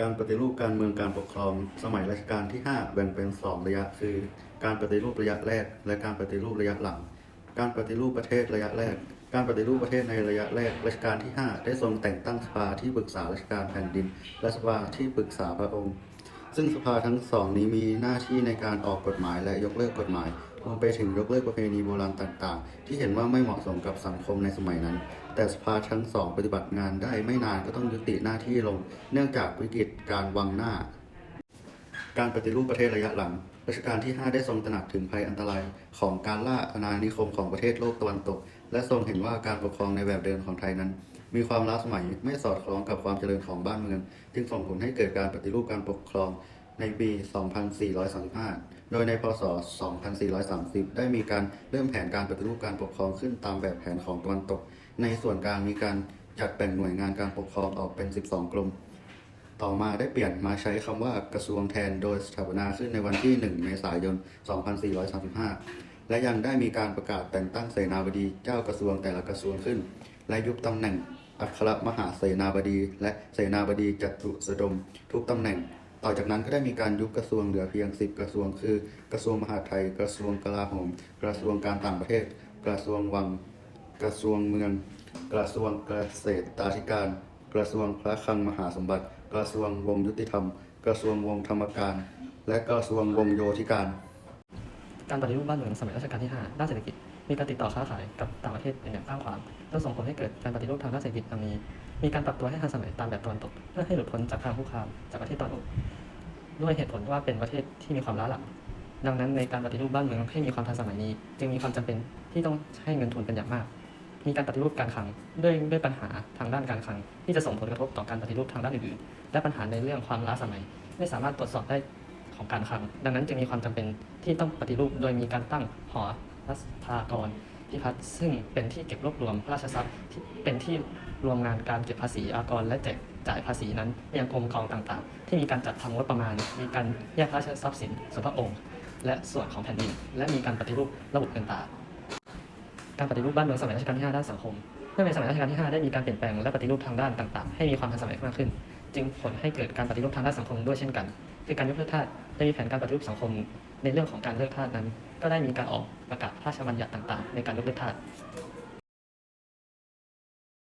การปฏิรูปการเมืองการปกครอง สมัยรัชกาลที่ 5 แบ่งเป็น 2 ระยะ คือ การปฏิรูประยะแรก และการปฏิรูประยะหลัง การปฏิรูปประเทศระยะแรก การปฏิรูปประเทศในระยะแรกรัชกาลที่ 5 ได้ทรงแต่งตั้งสภาที่ปรึกษาราชการแผ่นดินและสภาที่ปรึกษาพระองค์ ซึ่งสภาทั้งสองนี้มีหน้าที่ในการออกกฎหมายและยกเลิกกฎหมายรวมไปถึงยกเลิกประเพณีโบราณต่างๆ ที่เห็นว่าไม่เหมาะสมกับสังคมในสมัยนั้น แต่สภาทั้งสองปฏิบัติงานได้ไม่นานก็ต้องยุติหน้าที่ลง เนื่องจากวิกฤตการวังหน้า การปฏิรูปประเทศระยะหลังรัชกาลที่ 5 ได้ทรงตระหนักถึงภัยอันตรายของการล่าอาณานิคมของประเทศโลกตะวันตก และทรงเห็นว่าการปกครองในแบบเดิมของไทยนั้น มีความล้าสมัยไม่สอดคล้องกับความเจริญของบ้านเมือง จึงส่งผลให้เกิดการปฏิรูปการปกครองในปี 2435 โดยในพศ 2430 ได้มีการเริ่มแผนการปฏิรูปการปกครองขึ้นตามแบบแผนของตะวันตก ในส่วนกลางมีการจัดแบ่งหน่วยงานการปกครองออกเป็น 12 กรม ต่อมาได้เปลี่ยนมาใช้คำว่ากระทรวงแทนโดยสถาปนาขึ้นในวันที่ 1 เมษายน 2435 และยังได้มีการประกาศแต่งตั้งเสนาบดีเจ้ากระทรวงแต่ละกระทรวงขึ้น และยุบตำแหน่ง อัครมหาเสนาบดี และเสนาบดีจัตุสดม ทุกตำแหน่ง ต่อจากนั้นก็ได้มีการยุบกระทรวงเหลือเพียง 10 กระทรวง คือ กระทรวงมหาดไทย กระทรวงกลาโหม กระทรวงการต่างประเทศ กระทรวงวัง กระทรวงเมือง กระทรวงเกษตรธิการ กระทรวงพระคลังมหาสมบัติ กระทรวงวงยุติธรรม กระทรวงวงธรรมการ และกระทรวงวงโยธิการ การปฏิรูปบ้านเมืองสมัยรัชกาลที่ 5 ด้านเศรษฐกิจ มีการติดต่อค้าขายกับต่างประเทศเป็นอย่างกว้างขวางจนส่งผลให้เกิดการปฏิรูปทางด้านเศรษฐกิจดังนี้ มีการปรับตัวให้ทันสมัยตามแบบตะวันตก เพื่อให้หลุดพ้นจากทางคุกคามจากประเทศตะวันตกด้วยเหตุผลว่าเป็นประเทศที่มีความล้าหลัง ดังนั้นในการปฏิรูปบ้านเมืองให้มีความทันสมัยนี้ จึงมีความจำเป็นที่ต้องให้เงินทุนเป็นอย่างมาก มีการปฏิรูปการคลังด้วยด้วยปัญหาทางด้านการคลัง ที่จะส่งผลกระทบต่อการปฏิรูปทางด้านอื่นๆ และปัญหาในเรื่องความล้าสมัย ไม่สามารถตรวจสอบได้ ของการคลัง ดังนั้นจึงมีความจำเป็นที่ต้องปฏิรูปโดยมีการตั้งหอรัฐากรพิพัฒน์ซึ่งเป็นที่เก็บรวบรวมราชทรัพย์ที่เป็นที่รวมงานการเก็บภาษีอากร และแจกจ่ายภาษีนั้นยังกรมกองต่างๆ ที่มีการจัดทำงบประมาณ มีการแยกราชทรัพย์สินส่วนพระองค์ และส่วนของแผ่นดิน และมีการปฏิรูประบบเงินตราการปฏิรูปบ้านเมืองสมัยรัชกาลที่5ด้านสังคม เมื่อในสมัยรัชกาลที่ 5 ได้มีการเปลี่ยนแปลงและปฏิรูปทางด้านต่างๆ ให้มีความทันสมัยมากขึ้น จึงผลให้เกิดการปฏิรูปทางด้านสังคมด้วยเช่นกัน คือการยกเลิกทาสได้มีแผนการปฏิรูปสังคมในเรื่องของการเลิกทาสนั้น ก็ได้มีการออกประกาศพระราชบัญญัติต่างๆ ในการยกเลิกทาส